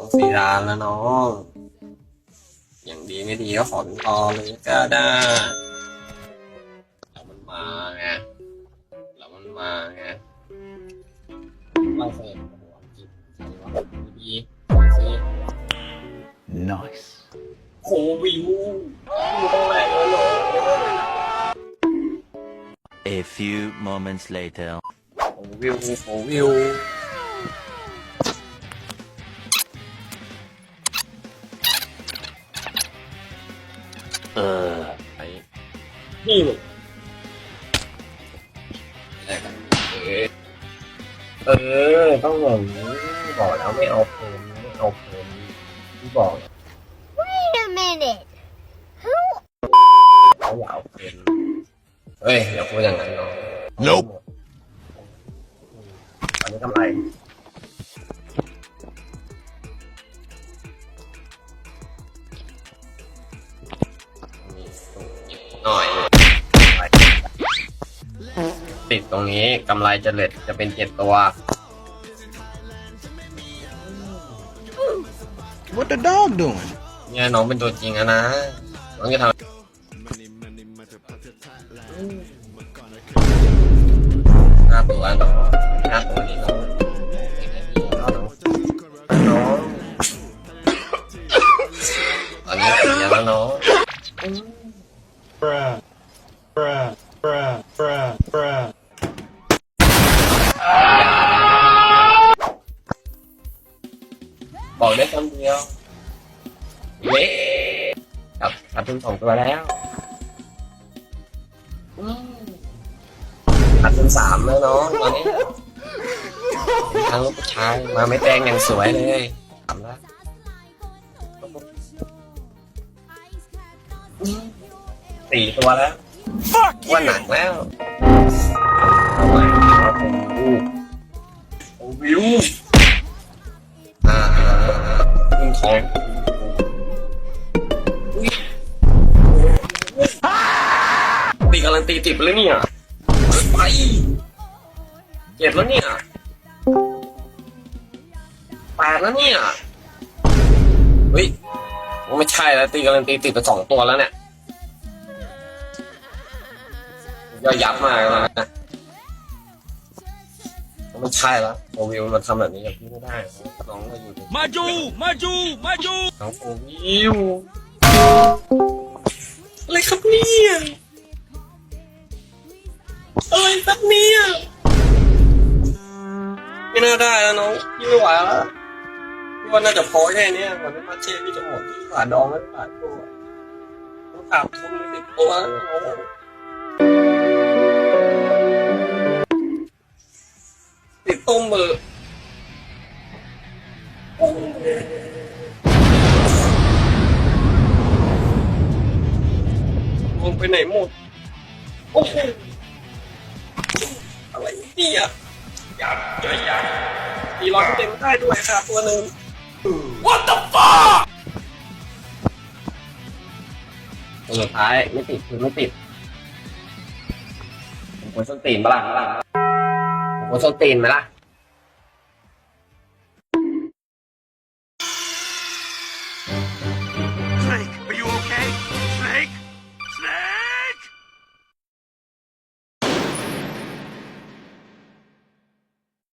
ต้องสีดานแล้วน้อง อย่างดีไม่ดีก็ขอเป็นตอเลยก็ได้แล้วมันมาไงแล้วมันมาไงเราเคยหัวกินใครวะดีๆสิ Nice. โควิวอยู่ตรงไหนวะน้อง A few moments later. โควิวโควิว Uh. ไปนี่มึงอะไรกันเออเออ ต้องอย่างนี้บอกแล้วไม่เอาเพลนไม่เอาเพลนที่บอก Wait a minute. Who เขาอยากเอาเพลนเฮ้ยอย่าพูดอย่างนั้นน้อง Nope อันนี้กำไร หน่อย ติดตรงนี้กำไรจะเหล็ดจะเป็นเจ็ดตัว What the dog doing? เนี่ยน้องเป็นตัวจริงอะนะ น้องจะทำ ห้าตัวน้องห้าตัวนี้น้อง bruh, bruh, bruh, bruh, bruh. บอกได้คำเดียวเละครับขาดทุนสองตัวแล้วอืมขาดทุนสามแล้วน้องตอนนี้ทางลูกผู้ชายมาไม่แดงอย่างสวยเลยสามแล้วอืม สี่ตัวแล้วว่าหนักแล้วเอาใหม่เอาผมดูโอ้วิวอ่ายิงของอุ๊ยตีการันตีติดไปแล้วเนี่ยไปเจ็ดแล้วเนี่ยแปดแล้วเนี่ย เฮ้ย ไม่ใช่แล้วตีการันตีติดไปสองตัวแล้วเนี่ย ย่อยยับมากแล้วนะไม่ใช่แล้วโอวิวมันทำแบบนี้กับพี่ไม่ได้น้องก็อยู่ในมาจูมาจูมาจูน้องโอวิวอะไรครับเนี่ยอะไรครับเนี่ยไม่น่าได้แล้วน้องพี่ไม่ไหวแล้วพี่ว่าน่าจะพอแค่เนี้ยก่อนที่มาเช่พี่จะหมดพี่ผ่านดองแล้วผ่านตัวต้องขาดทุนไปสิบตัวแล้ว โอ้โหติดต้มอลงไปไหนหมดโอ้โหอะไรเนี่ยอยากจะอยากตีร้อยเต็มได้ด้วยค่ะตัวหนึ่ง What the fuck ตัวสุดท้ายไม่ติดคือไม่ติดผมควรส้นตีนปะล่ะผมควรส้นตีนไหมล่ะ